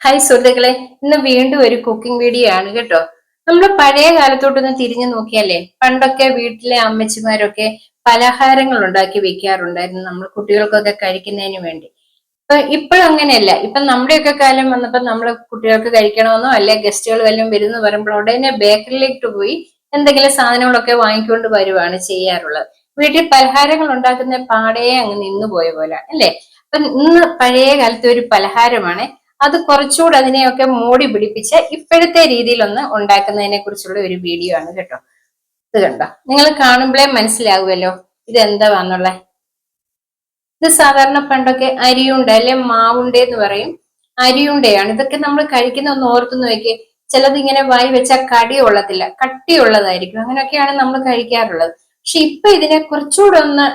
Hi സുഹൃത്തുക്കളെ. ഇന്ന് വീണ്ടും ഒരു കുക്കിംഗ് വീഡിയോ ആണ് കേട്ടോ. നമ്മൾ പഴയ കാലത്തോട്ടൊന്ന് തിരിഞ്ഞു നോക്കിയാലേ പണ്ടൊക്കെ വീട്ടിലെ അമ്മച്ചിമാരൊക്കെ പലഹാരങ്ങൾ ഉണ്ടാക്കി വെക്കാറുണ്ടായിരുന്നു നമ്മൾ കുട്ടികൾക്കൊക്കെ കഴിക്കുന്നതിന് വേണ്ടി. ഇപ്പൊ ഇപ്പോഴങ്ങനെയല്ല ഇപ്പൊ നമ്മുടെയൊക്കെ കാലം വന്നപ്പോ നമ്മൾ കുട്ടികൾക്ക് കഴിക്കണമെന്നോ അല്ലെ ഗസ്റ്റുകൾ വല്ലതും വരുന്നു പറയുമ്പോൾ ഉടനെ ബേക്കറിയിലേക്ക് പോയി എന്തെങ്കിലും സാധനങ്ങളൊക്കെ വാങ്ങിക്കൊണ്ട് വരുവാണ് ചെയ്യാറുള്ളത്. വീട്ടിൽ പലഹാരങ്ങൾ ഉണ്ടാക്കുന്ന പാടേ അങ്ങ് നിന്നുപോയ പോലെ അല്ലേ? അപ്പൊ ഇന്ന് പഴയ കാലത്തെ ഒരു പലഹാരമാണ് അത് കുറച്ചുകൂടെ അതിനെയൊക്കെ മോടി പിടിപ്പിച്ച് ഇപ്പോഴത്തെ രീതിയിലൊന്ന് ഉണ്ടാക്കുന്നതിനെ കുറിച്ചുള്ള ഒരു വീഡിയോ ആണ് കേട്ടോ. ഇത് കണ്ടോ? നിങ്ങൾ കാണുമ്പോഴേ മനസ്സിലാകുമല്ലോ ഇത് എന്താന്നുള്ളത് ഇത് സാധാരണ പണ്ടൊക്കെ അരിയുണ്ട അല്ലെ മാവുണ്ട എന്ന് പറയും. അരിയുണ്ടയാണ്. ഇതൊക്കെ നമ്മൾ കഴിക്കുന്ന ഒന്ന് ഓർത്തു നോക്കി ചിലത് ഇങ്ങനെ വായി വെച്ചാൽ കടി കൊള്ളത്തില്ല കട്ടിയുള്ളതായിരിക്കും അങ്ങനെയൊക്കെയാണ് നമ്മൾ കഴിക്കാറുള്ളത്. പക്ഷെ ഇപ്പൊ ഇതിനെ കുറച്ചുകൂടെ ഒന്ന്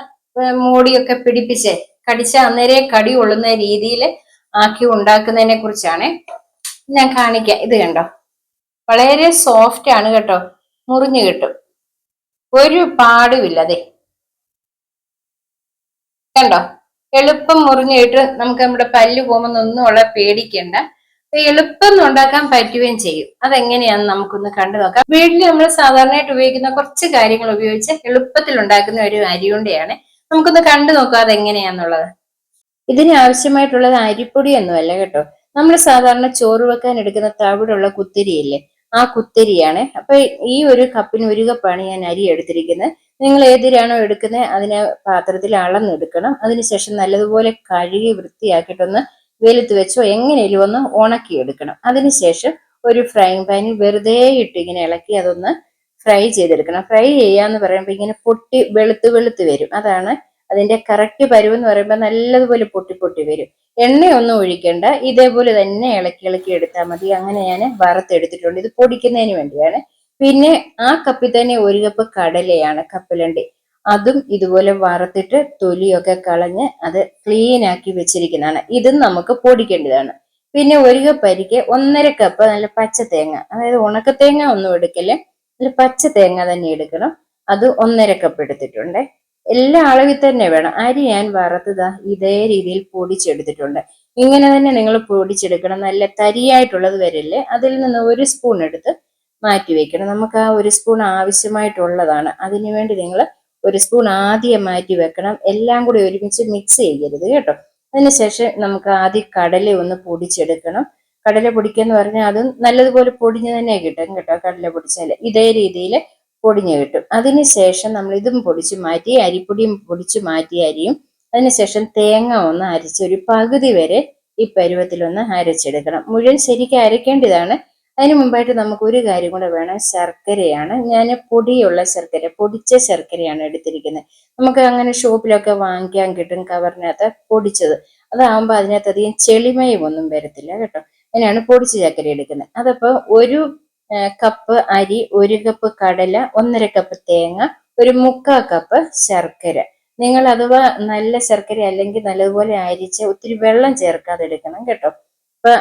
മോടിയൊക്കെ പിടിപ്പിച്ച് കടിച്ച അന്നേരെ കടി കൊള്ളുന്ന രീതിയിൽ ആക്കി ഉണ്ടാക്കുന്നതിനെ കുറിച്ചാണ് ഞാൻ കാണിക്കാം ഇത് കണ്ടോ? വളരെ സോഫ്റ്റ് ആണ് കേട്ടോ. മുറിഞ്ഞു കിട്ടും. ഒരു പാടുമില്ല അതെ കണ്ടോ? എളുപ്പം മുറിഞ്ഞു മുറിഞ്ഞിട്ട് നമുക്ക് നമ്മുടെ പല്ല് പോകുമ്പോൾ ഉള്ള പേടിക്കണ്ട. എളുപ്പം ഉണ്ടാക്കാൻ പറ്റുകയും ചെയ്യും. അതെങ്ങനെയാന്ന് നമുക്കൊന്ന് കണ്ടു നോക്കാം. വീട്ടിൽ നമ്മൾ സാധാരണയായിട്ട് ഉപയോഗിക്കുന്ന കുറച്ച് കാര്യങ്ങൾ ഉപയോഗിച്ച് എളുപ്പത്തിൽ ഉണ്ടാക്കുന്ന ഒരു അരിയുണ്ടയാണ്. നമുക്കൊന്ന് കണ്ടു നോക്കാം അതെങ്ങനെയാന്നുള്ളത്. ഇതിന് ആവശ്യമായിട്ടുള്ളത് അരിപ്പൊടി ഒന്നുമല്ല കേട്ടോ. നമ്മൾ സാധാരണ ചോറ് വെക്കാൻ എടുക്കുന്ന തവിടുള്ള കുത്തിരിയില്ലേ ആ കുത്തിരിയാണ്. അപ്പൊ ഈ ഒരു കപ്പിന് ഒരു കപ്പാണ് ഞാൻ അരി എടുത്തിരിക്കുന്നത്. നിങ്ങൾ ഏതിരാണോ എടുക്കുന്നത് അതിനെ പാത്രത്തിൽ അളന്നെടുക്കണം. അതിനുശേഷം നല്ലതുപോലെ കഴുകി വൃത്തിയാക്കിയിട്ടൊന്ന് വെലുത്ത് വെച്ചോ എങ്ങനെയും ഒന്ന് ഉണക്കിയെടുക്കണം. അതിനുശേഷം ഒരു ഫ്രൈങ് പാനിൽ വെറുതെ ഇട്ട് ഇങ്ങനെ ഇളക്കി അതൊന്ന് ഫ്രൈ ചെയ്തെടുക്കണം. ഫ്രൈ ചെയ്യാന്ന് പറയുമ്പോൾ ഇങ്ങനെ പൊട്ടി വെളുത്ത് വെളുത്ത് വരും. അതാണ് അതിന്റെ കറക്റ്റ് പരുവ് എന്ന് പറയുമ്പോൾ നല്ലതുപോലെ പൊട്ടി പൊട്ടി വരും. എണ്ണയൊന്നും ഒഴിക്കേണ്ട. ഇതേപോലെ തന്നെ ഇളക്കി ഇളക്കി എടുത്താൽ മതി. അങ്ങനെ ഞാൻ വറുത്തെടുത്തിട്ടുണ്ട്. ഇത് പൊടിക്കുന്നതിന് വേണ്ടിയാണ്. പിന്നെ ആ കപ്പിൽ തന്നെ ഒരു കപ്പ് കടലയാണ് കപ്പലണ്ടി അതും ഇതുപോലെ വറുത്തിട്ട് തൊലിയൊക്കെ കളഞ്ഞ് അത് ക്ലീൻ ആക്കി വെച്ചിരിക്കുന്നതാണ്. ഇതും നമുക്ക് പൊടിക്കേണ്ടതാണ്. പിന്നെ ഒരു കപ്പ് അരിക്ക് ഒന്നര കപ്പ് നല്ല പച്ച തേങ്ങ. അതായത് ഉണക്കത്തേങ്ങ ഒന്നും എടുക്കല്ലേ? നല്ല പച്ച തേങ്ങ തന്നെ എടുക്കണം. അത് ഒന്നര കപ്പ് എടുത്തിട്ടുണ്ട്. എല്ലാ അളവിൽ തന്നെ വേണം. അരി ഞാൻ വറുത്തത് ഇതേ രീതിയിൽ പൊടിച്ചെടുത്തിട്ടുണ്ട്. ഇങ്ങനെ തന്നെ നിങ്ങൾ പൊടിച്ചെടുക്കണം. നല്ല തരിയായിട്ടുള്ളത് വരില്ലേ? അതിൽ നിന്ന് ഒരു സ്പൂൺ എടുത്ത് മാറ്റി വെക്കണം. നമുക്ക് ആ ഒരു സ്പൂൺ ആവശ്യമായിട്ടുള്ളതാണ്. അതിനുവേണ്ടി നിങ്ങൾ ഒരു സ്പൂൺ ആദ്യം മാറ്റി വെക്കണം. എല്ലാം കൂടി ഒരുമിച്ച് മിക്സ് ചെയ്യരുത് കേട്ടോ. അതിനുശേഷം നമുക്ക് ആദ്യം കടല ഒന്ന് പൊടിച്ചെടുക്കണം. കടല പൊടിക്കുക പൊടിക്കെന്ന് പറഞ്ഞാൽ അതും നല്ലതുപോലെ പൊടിഞ്ഞ് തന്നെ കിട്ടും കേട്ടോ. കടല പൊടിച്ചാൽ ഇതേ രീതിയിൽ പൊടിഞ്ഞു കിട്ടും. അതിനുശേഷം നമ്മൾ ഇതും പൊടിച്ച് മാറ്റി അരിപ്പൊടിയും പൊടിച്ച് മാറ്റി അരിയും അതിനുശേഷം തേങ്ങ ഒന്ന് അരച്ച് ഒരു പകുതി വരെ ഈ പരുവത്തിലൊന്ന് അരച്ചെടുക്കണം. മുഴുവൻ ശരിക്കും അരക്കേണ്ടതാണ്. അതിന് മുമ്പായിട്ട് നമുക്ക് ഒരു കാര്യം കൂടെ വേണം. ശർക്കരയാണ്. ഞാൻ പൊടിയുള്ള ശർക്കര പൊടിച്ച ശർക്കരയാണ് എടുത്തിരിക്കുന്നത്. നമുക്ക് അങ്ങനെ ഷോപ്പിലൊക്കെ വാങ്ങിക്കാൻ കിട്ടും കവറിനകത്ത് പൊടിച്ചത്. അതാവുമ്പോൾ അതിനകത്ത് അധികം ചെളിമയം ഒന്നും വരത്തില്ല കേട്ടോ. അതിനാണ് പൊടിച്ച ശർക്കര എടുക്കുന്നത്. അതപ്പോൾ ഒരു കപ്പ് അരി ഒരു കപ്പ് കടല ഒന്നര കപ്പ് തേങ്ങ ഒരു മുക്കാ കപ്പ് ശർക്കര. നിങ്ങൾ അഥവാ നല്ല ശർക്കര അല്ലെങ്കിൽ നല്ലതുപോലെ അരിച്ച് ഒത്തിരി വെള്ളം ചേർക്കാതെ എടുക്കണം കേട്ടോ. അപ്പൊ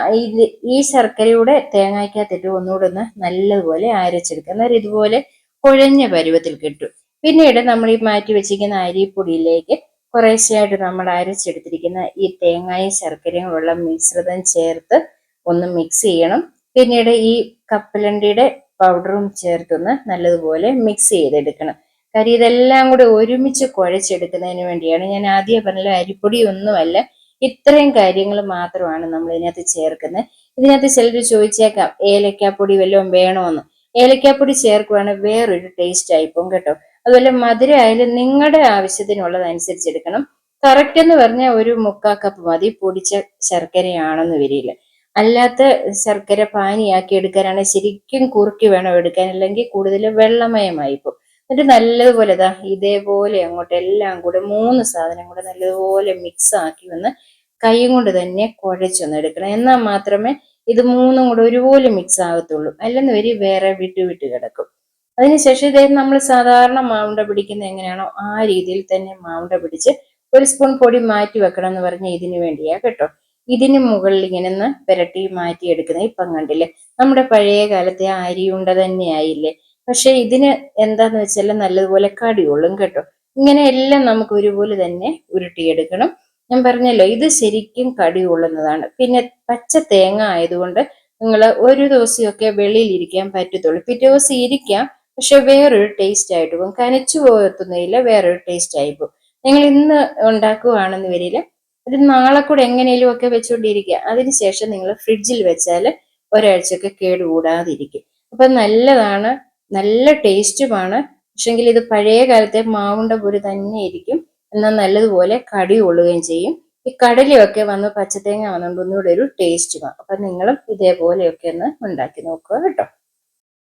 ഈ ശർക്കരയുടെ തേങ്ങയ്ക്കകത്തിട്ട് ഒന്നുകൂടെ ഒന്ന് നല്ലതുപോലെ അരച്ചെടുക്കുക. അന്നേരം ഇതുപോലെ കുഴഞ്ഞ പരുവത്തിൽ കിട്ടും. പിന്നീട് നമ്മൾ ഈ മാറ്റി വെച്ചിരിക്കുന്ന അരിപ്പൊടിയിലേക്ക് കുറേശ്ശെയായിട്ട് നമ്മൾ അരച്ചെടുത്തിരിക്കുന്ന ഈ തേങ്ങയും ശർക്കരയും ഉള്ള മിശ്രിതം ചേർത്ത് ഒന്ന് മിക്സ് ചെയ്യണം. പിന്നീട് ഈ കപ്പലണ്ടിയുടെ പൗഡറും ചേർത്തൊന്ന് നല്ലതുപോലെ മിക്സ് ചെയ്തെടുക്കണം. കാര്യം ഇതെല്ലാം കൂടെ ഒരുമിച്ച് കുഴച്ചെടുക്കുന്നതിന് വേണ്ടിയാണ് ഞാൻ ആദ്യം പറഞ്ഞ അരിപ്പൊടി ഒന്നുമല്ല ഇത്രയും കാര്യങ്ങൾ മാത്രമാണ് നമ്മൾ ഇതിനകത്ത് ചേർക്കുന്നത്. ഇതിനകത്ത് ചിലർ ചോദിച്ചേക്കാം ഏലക്കാപ്പൊടി വല്ലതും വേണമെന്ന് ഏലക്കാപ്പൊടി ചേർക്കുവാണെങ്കിൽ വേറൊരു ടേസ്റ്റ് ആയിപ്പോവും കേട്ടോ. അതുപോലെ മധുരം ആയാലും നിങ്ങളുടെ ആവശ്യത്തിനുള്ളതനുസരിച്ച് എടുക്കണം കറക്റ്റ് എന്ന് പറഞ്ഞാൽ ഒരു മുക്കാ കപ്പ് മതി പൊടിച്ച ശർക്കരയാണെന്ന് വരില്ല. അല്ലാത്ത ശർക്കര പാനിയാക്കി എടുക്കാനാണ് ശരിക്കും കുറുക്കി വേണം എടുക്കാൻ. അല്ലെങ്കിൽ കൂടുതൽ വെള്ളമയമായി പോകും എന്നിട്ട് നല്ലതുപോലെ ഇതാ ഇതേപോലെ അങ്ങോട്ട് എല്ലാം കൂടെ മൂന്ന് സാധനം കൂടെ നല്ലതുപോലെ മിക്സ് ആക്കി വന്ന് കൈ കൊണ്ട് തന്നെ കുഴച്ചൊന്ന് എടുക്കണം. എന്നാൽ മാത്രമേ ഇത് മൂന്നും കൂടെ ഒരുപോലെ മിക്സ് ആകത്തുള്ളൂ. അല്ലെന്ന് വരി വേറെ വിട്ട് വിട്ട് കിടക്കും. അതിനുശേഷം ഇതേ നമ്മൾ സാധാരണ മാവുണ്ട പിടിക്കുന്ന എങ്ങനെയാണോ ആ രീതിയിൽ തന്നെ മാവുണ്ട പിടിച്ച് ഒരു സ്പൂൺ പൊടി മാറ്റി വെക്കണം എന്ന് പറഞ്ഞ ഇതിനു വേണ്ടിയാ കേട്ടോ. ഇതിന് മുകളിൽ ഇങ്ങനെ ഒന്ന് പുരട്ടി മാറ്റിയെടുക്കുന്നത് ഇപ്പം കണ്ടില്ലേ? നമ്മുടെ പഴയ കാലത്തെ അരിയുണ്ട തന്നെയായില്ലേ? പക്ഷെ ഇതിന് എന്താന്ന് വെച്ചാൽ നല്ലതുപോലെ കടിയുള്ളും കേട്ടോ. ഇങ്ങനെ എല്ലാം നമുക്ക് ഒരുപോലെ തന്നെ ഉരുട്ടിയെടുക്കണം. ഞാൻ പറഞ്ഞല്ലോ ഇത് ശരിക്കും കടി കൊള്ളുന്നതാണ് പിന്നെ പച്ച തേങ്ങ ആയതുകൊണ്ട് നിങ്ങൾ ഒരു ദിവസമൊക്കെ വെളിയിൽ ഇരിക്കാൻ പറ്റത്തുള്ളൂ. പിറ്റേ ദിവസം ഇരിക്കാം പക്ഷെ വേറൊരു ടേസ്റ്റ് ആയിട്ട് പോകും. കനച്ചു പോകത്തുന്നതിൽ വേറൊരു ടേസ്റ്റ് ആയി പോകും. നിങ്ങൾ ഇന്ന് ഉണ്ടാക്കുകയാണെന്ന് വരില്ല ഇത് നാളെ കൂടെ എങ്ങനെയും ഒക്കെ വെച്ചുകൊണ്ടിരിക്കുക അതിനുശേഷം നിങ്ങൾ ഫ്രിഡ്ജിൽ വെച്ചാൽ ഒരാഴ്ചയൊക്കെ കേടുകൂടാതിരിക്കും. അപ്പം നല്ലതാണ് നല്ല ടേസ്റ്റുമാണ്. പക്ഷെങ്കിൽ ഇത് പഴയ കാലത്തെ മാവുണ്ട പോലെ തന്നെ ഇരിക്കും. എന്നാൽ നല്ലതുപോലെ കടി കൊള്ളുകയും ചെയ്യും. ഈ കടലയൊക്കെ വന്ന് പച്ചത്തേങ്ങ വന്നുകൊണ്ട് ഒന്നുകൂടെ ഒരു ടേസ്റ്റ് കാണും. അപ്പം നിങ്ങളും ഇതേപോലെയൊക്കെ ഒന്ന് ഉണ്ടാക്കി നോക്കുക കേട്ടോ.